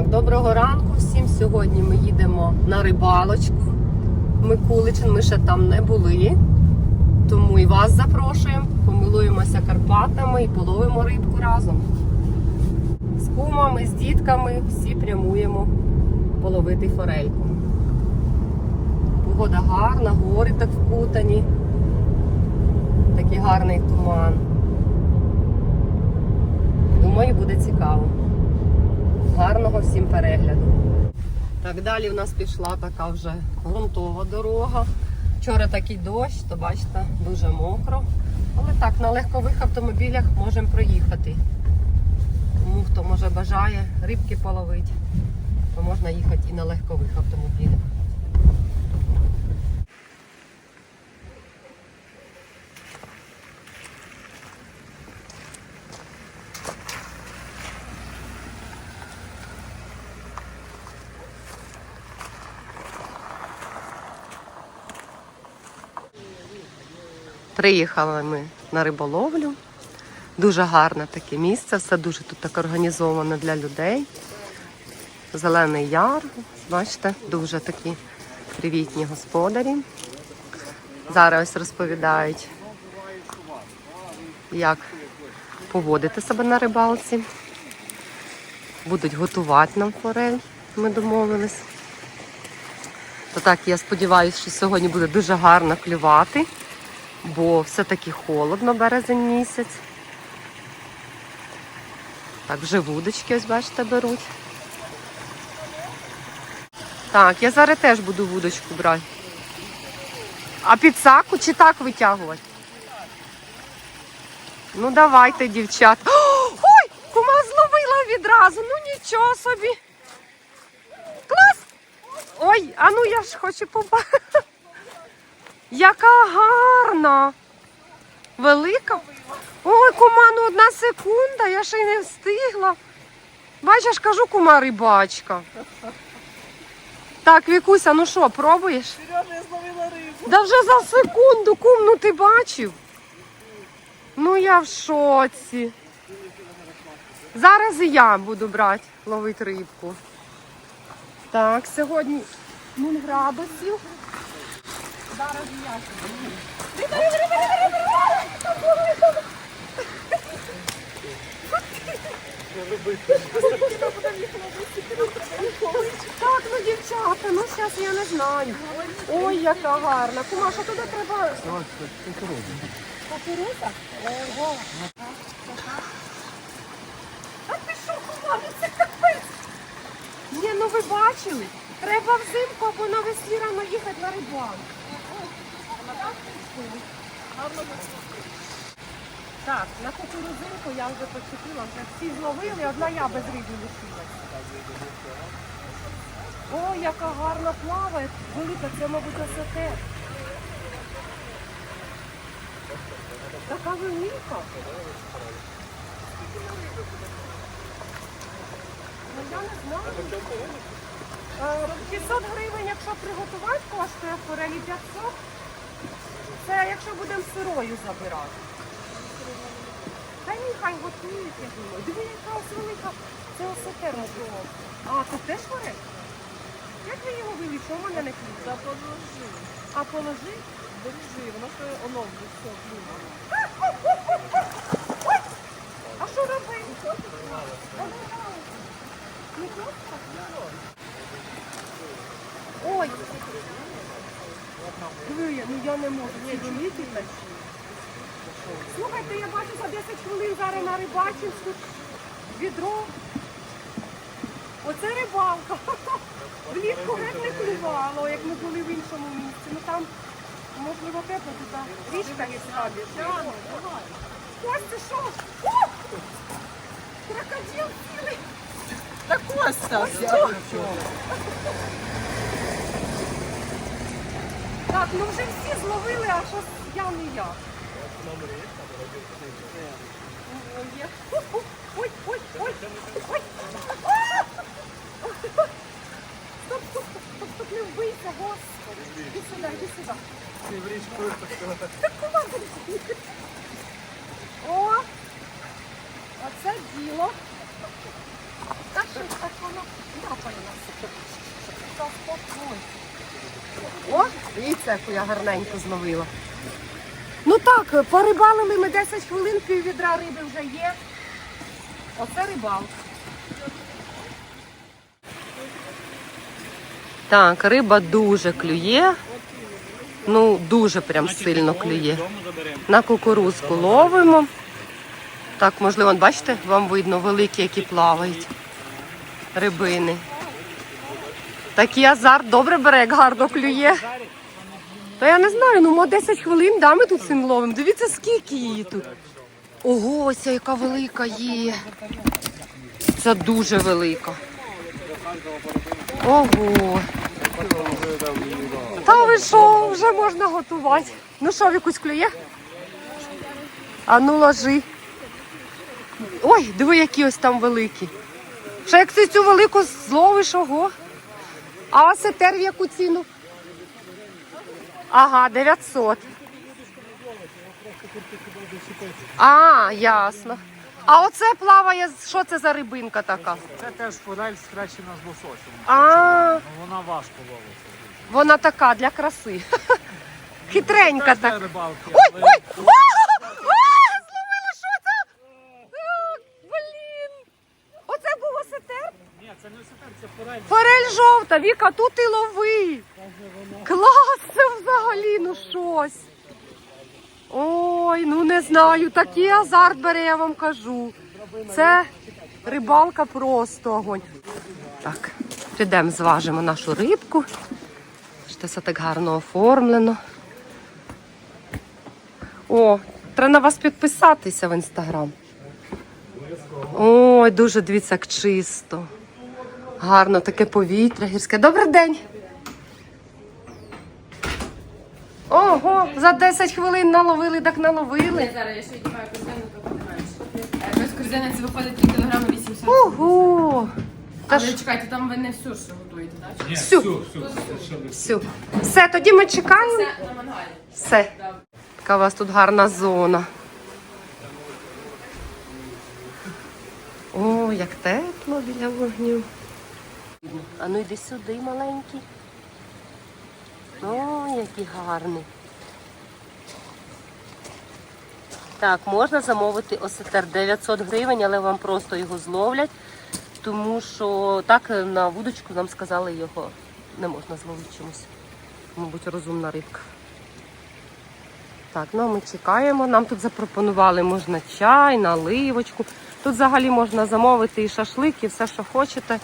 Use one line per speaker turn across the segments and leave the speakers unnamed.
Так, доброго ранку всім. Сьогодні ми їдемо на рибалочку. Микуличин, ми ще там не були. Тому і вас запрошуємо. Помилуємося Карпатами і половимо рибку разом. З кумами, з дітками всі прямуємо половити форельку. Погода гарна, гори так вкутані. Такий гарний туман. Думаю, буде цікаво. Гарного всім перегляду. Так, далі в нас пішла така вже ґрунтова дорога. Вчора такий дощ, то бачите, дуже мокро. Але так, на легкових автомобілях можемо проїхати. Тому хто може бажає рибки половити, то можна їхати і на легкових автомобілях. Приїхали ми на риболовлю. Дуже гарне таке місце, все дуже тут так організовано для людей. Зелений яр, бачите, дуже такі привітні господарі. Зараз розповідають, як поводити себе на рибалці. Будуть готувати нам форель, ми домовились. То так, я сподіваюся, що сьогодні буде дуже гарно клювати бо все-таки холодно березень місяць. Так, вже вудочки, ось бачите, беруть. Так, я зараз теж буду вудочку брати. А підсаку чи так витягувати? Ну давайте, дівчат. Ой, кума зловила відразу. Ну нічого собі. Клас! Ой, а ну я ж хочу побачити. Яка гарна! Велика. Ой, кума, ну одна секунда, я ще й не встигла. Бачиш, кажу, кума рибачка. Так, Вікуся, ну що, пробуєш?
Сережа, я зловила рибу.
Да вже за секунду, кум, ну ти бачив? Ну я в шоці. Зараз і я буду брати, ловити рибку. Так, сьогодні 0 градусів. Зараз. Так, ну дівчата, ну зараз я не знаю. Ой, яка гарна. Кума, що туди треба? Кукурудза? Ого. Та ти що, кума, це капець. Ні, ну ви бачили. Треба взимку або навесні рано їхати на рибалку. Так, на кукурузинку я вже почепила, вже всі зловили, одна я без риби лишилась. О, яка гарна плаває. Велика, це, мабуть, осете. Така велика. Ну, я не знаю. Е, 500 гривень, якщо приготувати, коштує форелі 500. Це якщо будемо сирою забирати. Та ні, хай готують, я думаю. Диви, яка ось велика. Це осетер можливо. А, тут теж форель? Як ви його вивели? Чого в мене не клює?
Та положи.
А положи?
Держи, воно ж оно вже все плюнуло.
А що робити? Ой. Диви, я- ну я не можу. Ці великі такі. Слухайте, я бачу за 10 хвилин зараз на Рибачинську відро. Оце рибалка. Влітку геть не клювало, як ми були в іншому місці. Ну там, можливо, тепло туди. Річка є слабі. Ось це що? О! Крокодил цілий.
Та Костя!
Так, ну вже всі зловили, а що я не я. Є. Ой, ой, ой, ой. Стоп, стоп, стоп, стоп, не вбийся, господи. Іди сюди, іди сюди.
Річку випустила.
О! Оце діло. Та так воно ляпає нас. О, дивіться, яку я гарненько зловила. Ну так, порибалили ми 10 хвилин, пів відра риби вже є. Оце рибалка. Так, риба дуже клює. Ну, дуже прям сильно клює. На кукурузку ловимо. Так, можливо, бачите, вам видно великі, які плавають. Рибини. Такий азарт добре бере, як гарно клює. Та я не знаю, ну мо 10 хвилин, да, ми тут цим ловимо. Дивіться, скільки її тут. Ого, ця яка велика є. Це дуже велика. Ого. Та ви що, вже можна готувати. Ну що, якусь клює? А ну ложи. Ой, диви, які ось там великі. Ще як ти цю велику зловиш, ого. А осетер в яку ціну? Ага, 900. А, ясно. А оце плаває, що це за рибинка така?
Це теж форель схрещена з лососем.
А,
Ну, Вона важко ловиться.
вона така для краси. Хитренька
Теж
так.
для рибалки.
Ой,
але-
ой! А! А! Зловили, що це? А, Блін! Оце був осетер?
Ні, це не осетер, це форель.
Жовта, Віка, тут і лови. Клас, це взагалі, ну щось. Ой, ну не знаю, такий азарт бере, я вам кажу. Це рибалка просто огонь. Так, підемо, зважимо нашу рибку. Що все так гарно оформлено. О, треба на вас підписатися в інстаграм. Ой, дуже дивіться, як чисто. Гарно таке повітря гірське. Добрий день. Ого, за 10 хвилин наловили, так наловили.
Зараз я ще віднімаю корзину, то подиваєш. Без корзини це виходить 3 кг 800.
Ого. Та
Але
ж
чекайте, там ви не всю ж готуєте, так? Чи
всю, всю. Все, тоді ми чекаємо.
Це на мангалі.
Все. Яка у вас тут гарна зона. О, як тепло біля вогню. А ну йди сюди, маленький. О, який гарний. Так, можна замовити осетер 900 гривень, але вам просто його зловлять, тому що так е, на вудочку нам сказали його не можна зловити чомусь. Мабуть, розумна рибка. Так, ну ми чекаємо. Нам тут запропонували можна чай, наливочку. Тут взагалі можна замовити і шашлик, і все, що хочете.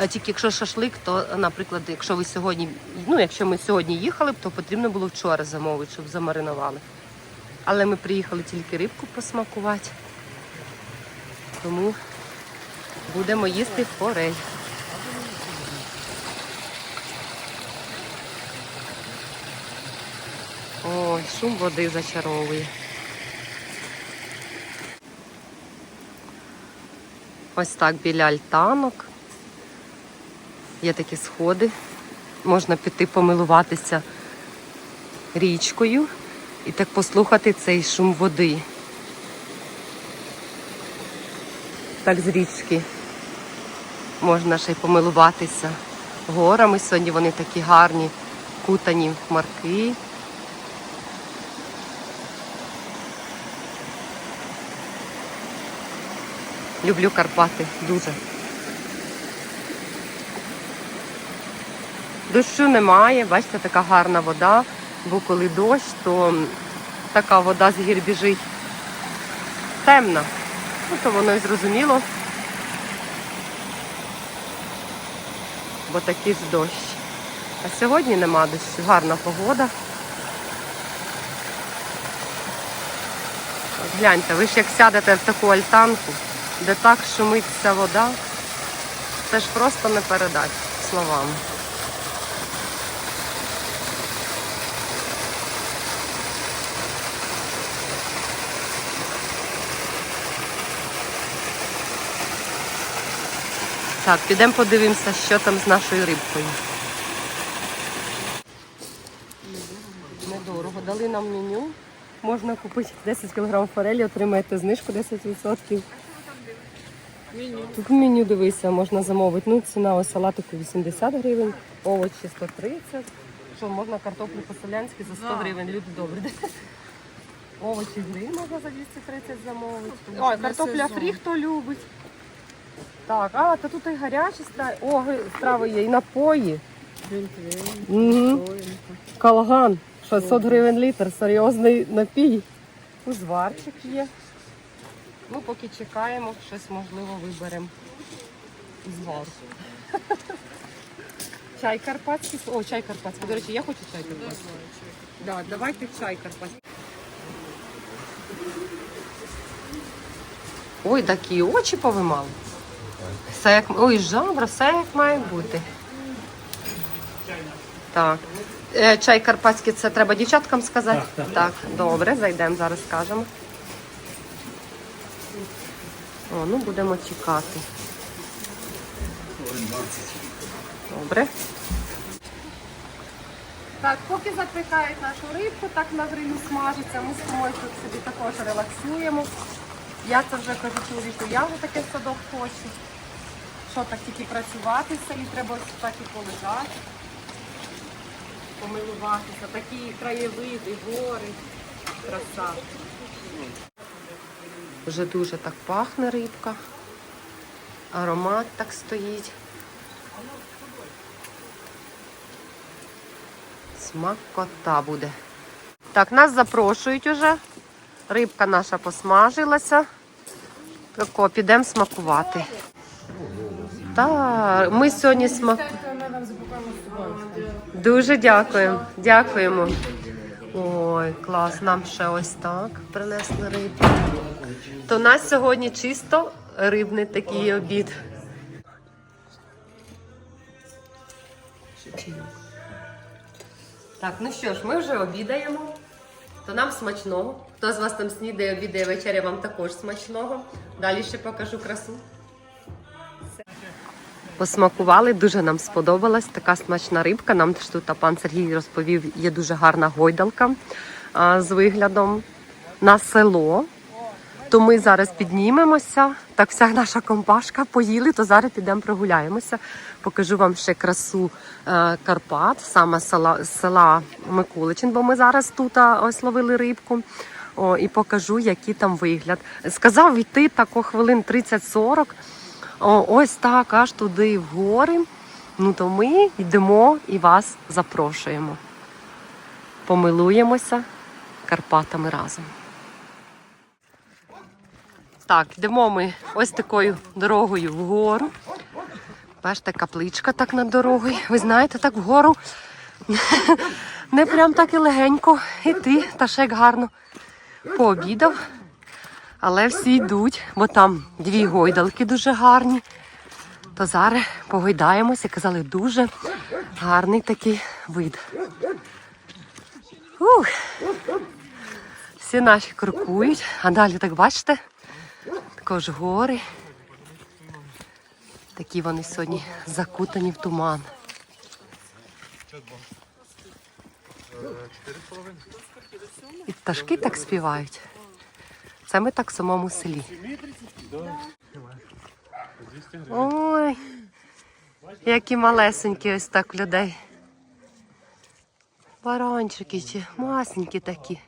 Е, Тільки якщо шашлик, то, наприклад, якщо ви сьогодні, ну якщо ми сьогодні їхали то потрібно було вчора замовити, щоб замаринували. Але ми приїхали тільки рибку посмакувати. Тому будемо їсти форель. Ой, шум води зачаровує. Ось так біля альтанок. Є такі сходи. Можна піти помилуватися річкою і так послухати цей шум води. Так з річки можна ще й помилуватися горами. Сьогодні вони такі гарні, кутані в хмарки. Люблю Карпати дуже. Дощу немає, бачите, така гарна вода, бо коли дощ, то така вода з гір біжить темна. Ну, то воно і зрозуміло. Бо такий ж дощ. А сьогодні нема дощу, гарна погода. Гляньте, ви ж як сядете в таку альтанку, де так шумить ця вода, це ж просто не передати словами. Так, підемо подивимося, що там з нашою рибкою. Недорого. Дали нам меню. Можна купити 10 кг форелі, отримаєте знижку 10%.
Меню.
Тут меню дивися, можна замовити. Ну, ціна ось салатику 80 гривень, овочі 130. Що, можна картоплю по-селянськи за 100 гривень, люди добрі. Овочі гри можна за 230 замовити. Ой, картопля фрі, хто любить. Так, а, та тут і гарячі страви. О, страви є, і напої. Угу. Калган, 600 гривень літр, серйозний напій. Узварчик є. Ну, поки чекаємо, щось можливо виберемо з вас. Чай карпатський. О, чай карпатський. До речі, я хочу чай карпатський. Да, давайте чай карпатський. Ой, такі очі повимали. Все як ой, жабра, все як має бути. Так. Е, Чай карпатський це треба дівчаткам сказати?
Так,
так. добре, зайдемо, зараз скажемо. О, ну будемо чекати. Добре. Так, поки запікають нашу рибку, так на грилі смажиться, ми з Томою тут собі також релаксуємо. Я це вже кажу чоловіку, я вже таке в садок хочу. Що так тільки працювати селі, треба так і полежати, помилуватися. Такі краєвиди, гори, краса. Вже дуже так пахне рибка. Аромат так стоїть. Смакота буде. Так, нас запрошують уже. Рибка наша посмажилася. Тако, підемо смакувати. Так, ми сьогодні смак... Дуже дякуємо. Дякуємо. Ой, клас, нам ще ось так принесли рибку. То у нас сьогодні чисто рибний такий обід. Так, ну що ж, ми вже обідаємо. То нам смачного. Хто з вас там снідає, обідає вечеря, вам також смачного. Далі ще покажу красу. Посмакували, дуже нам сподобалась така смачна рибка. Нам ж тут пан Сергій розповів, є дуже гарна гойдалка з виглядом на село. То ми зараз піднімемося. Так, вся наша компашка поїли, то зараз підемо прогуляємося. Покажу вам ще красу е, Карпат, саме села, села Миколичин, бо ми зараз тут ось ловили рибку. О, і покажу, який там вигляд. Сказав йти тако хвилин 30-40. О, ось так, аж туди в гори. Ну то ми йдемо і вас запрошуємо. Помилуємося Карпатами разом. Так, йдемо ми ось такою дорогою вгору. Бачите, капличка так над дорогою. Ви знаєте, так вгору. Не прям так і легенько йти, та ще як гарно пообідав. Але всі йдуть, бо там дві гойдалки дуже гарні. То зараз погойдаємося, казали, дуже гарний такий вид. Ух. Всі наші крокують, а далі так бачите, також гори. Такі вони сьогодні закутані в туман. І пташки так співають. Ми так в самому селі. Ой, які малесенькі ось так людей. Баранчики чи масенькі такі.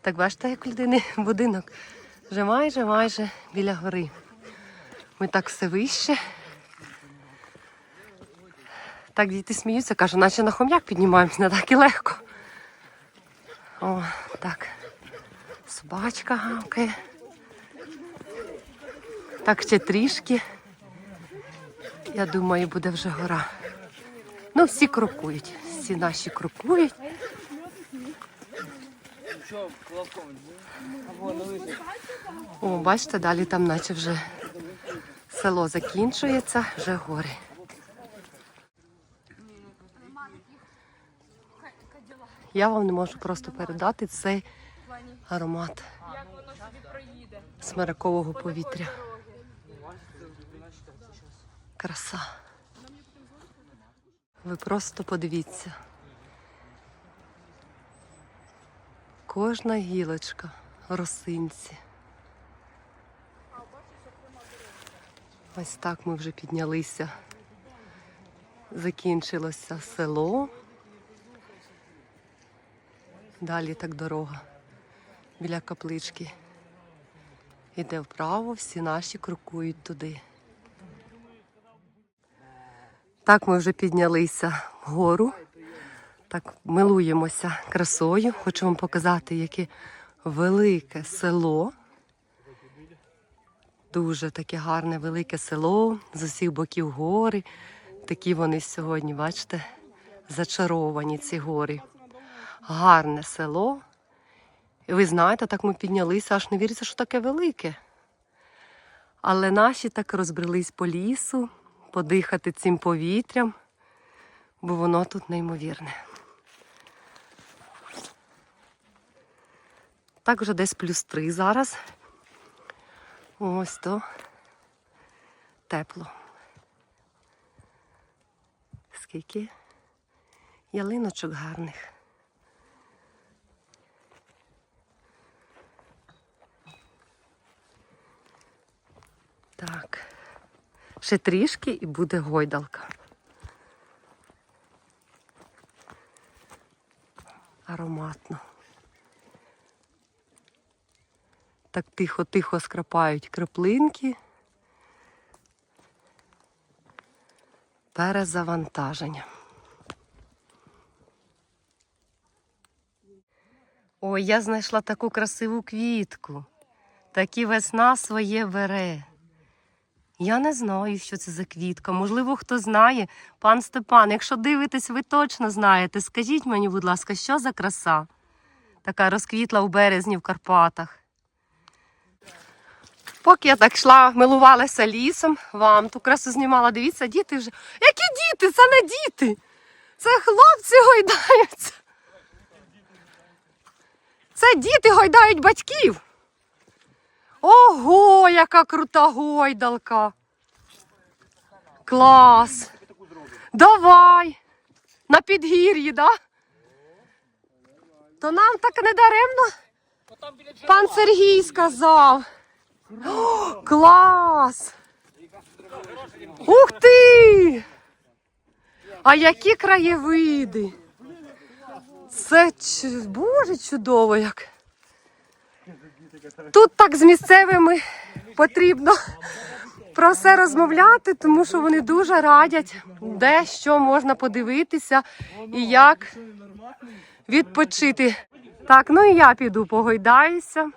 Так бачите, як людини будинок. Вже майже майже біля гори. Ми так все вище. Так діти сміються, кажуть, наче на хом'як піднімаємось, не так і легко. О, так. Собачка гавкає. Так ще трішки. Я думаю, буде вже гора. Ну, всі крокують. Всі наші крокують. О, бачите, далі там наче вже село закінчується, вже гори. Я вам не можу просто передати цей аромат смиракового повітря. Краса. Ви просто подивіться. Кожна гілочка в росинці. Ось так ми вже піднялися. Закінчилося село. Далі так дорога біля каплички. Іде вправо, всі наші крокують туди. Так ми вже піднялися вгору. Так милуємося красою. Хочу вам показати, яке велике село. Дуже таке гарне велике село, з усіх боків гори. Такі вони сьогодні, бачите, зачаровані ці гори. Гарне село. І ви знаєте, так ми піднялися, аж не віриться, що таке велике. Але наші так розбрелись по лісу, подихати цим повітрям, бо воно тут неймовірне. Так вже десь плюс три зараз. Ось то тепло. Скільки ялиночок гарних. Так. Ще трішки і буде гойдалка. Ароматно. Так тихо-тихо скрапають краплинки. Перезавантаження. Ой, я знайшла таку красиву квітку. Такі весна своє бере. Я не знаю, що це за квітка. Можливо, хто знає. Пан Степан, якщо дивитесь, ви точно знаєте. Скажіть мені, будь ласка, що за краса? Така розквітла у березні в Карпатах. Поки я так йшла, милувалася лісом, вам ту красу знімала. Дивіться, діти вже. Які діти? Це не діти. Це хлопці гойдаються. Це діти гойдають батьків. Ого, яка крута гойдалка. Клас. Давай. На підгір'ї, да? То нам так не даремно. Пан Сергій сказав. О, клас! Ух ти! А які краєвиди! Це боже чудово як. Тут так з місцевими потрібно про все розмовляти, тому що вони дуже радять, де що можна подивитися і як відпочити. Так, ну і я піду погойдаюся.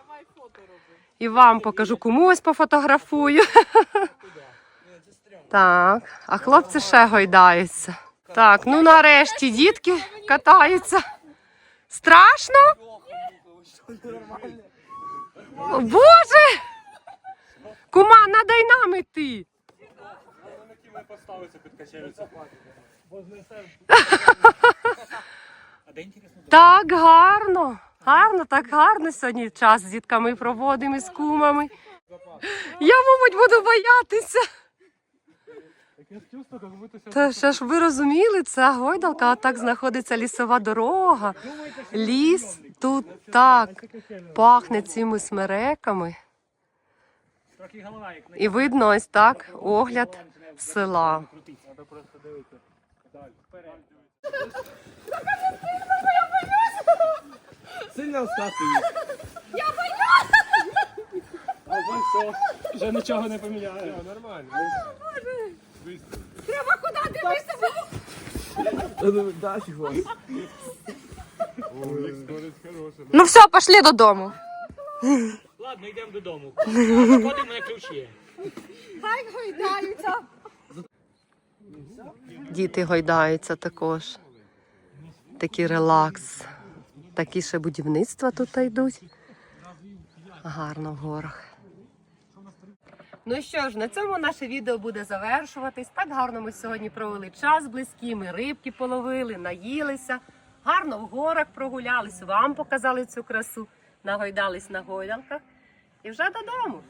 І вам покажу комусь пофотографую. Так, а хлопці ще гойдаються. Так, ну нарешті дітки катаються. Страшно? Боже! Кума, надай нам іти. Так гарно. Гарно, так гарно сьогодні час з дітками проводимо з кумами. Я, мабуть, буду боятися. Та ще ж ви розуміли, це гойдалка, а так знаходиться лісова дорога. Ліс тут так пахне цими смереками.
трохи голова, як на
І видно ось так огляд села.
крутиться. Треба просто дивитися. Далі. Вперед.
Сильно вскакує.
А ось все. Вже нічого не поміняє.
Нормально. Да, чого?
Ну все, пішли додому.
Ладно, йдемо додому. Заходимо на ключі.
Діти гойдаються також. Такий релакс. Такі ще будівництва тут йдуть. Гарно в горах. Ну що ж, на цьому наше відео буде завершуватись. Так гарно ми сьогодні провели час з близькими, рибки половили, наїлися, гарно в горах прогулялись, вам показали цю красу, нагойдались на гойдалках і вже додому.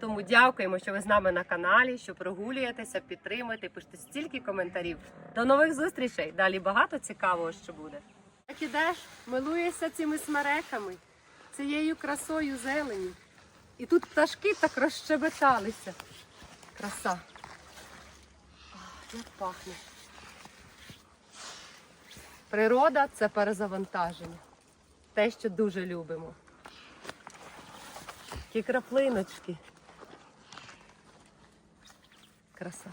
Тому дякуємо, що ви з нами на каналі, що прогулюєтеся, підтримуєте, пишете стільки коментарів. До нових зустрічей! Далі багато цікавого, що буде. Так ідеш, милуєшся цими смереками, цією красою зелені. І тут пташки так розщебеталися. Краса. А, Як пахне. Природа це перезавантаження. Те, що дуже любимо. Ті краплиночки. Краса.